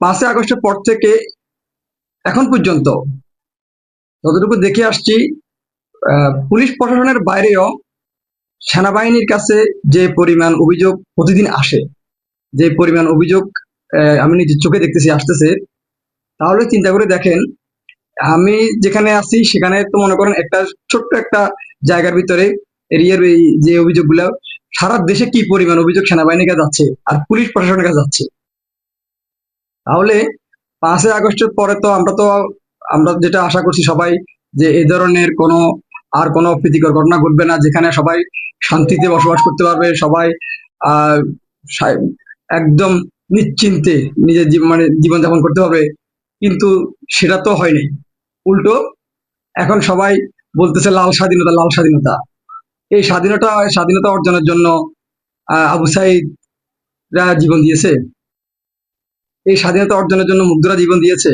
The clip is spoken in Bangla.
পাঁচই আগস্টের পর থেকে এখন পর্যন্ত যতটুকু দেখে আসছি পুলিশ প্রশাসনের বাইরেও সেনাবাহিনীর কাছে যে পরিমাণ অভিযোগ প্রতিদিন আসে, যে পরিমাণ অভিযোগ আমি নিজের চোখে দেখতেছি, আসতেছে, তাহলে চিন্তা করে দেখেন, আমি যেখানে আছি সেখানে তো মনে করেন একটা ছোট্ট একটা জায়গার ভিতরে এরিয়ার এই যে অভিযোগগুলো, সারা দেশে কি পরিমাণ অভিযোগ সেনাবাহিনীর কাছে যাচ্ছে আর পুলিশ প্রশাসনের কাছে যাচ্ছে? তাহলে পাঁচই আগস্টের পরে তো আমরা তো, আমরা যেটা আশা করছি সবাই যে এই ধরনের কোনো আর কোনো প্রীতিকর ঘটনা ঘটবে না, যেখানে সবাই শান্তিতে বসবাস করতে পারবে, সবাই একদম নিশ্চিন্তে নিজের মানে জীবনযাপন করতে পারবে। কিন্তু সেটা তো হয়নি। উল্টো, এখন সবাই বলতেছে লাল স্বাধীনতা লাল স্বাধীনতা। এই স্বাধীনতা স্বাধীনতা অর্জনের জন্য আবু সাইদরা জীবন দিয়েছে। এই স্বাধীনতা অর্জনের জন্য মুগ্ধরা জীবন দিয়েছে।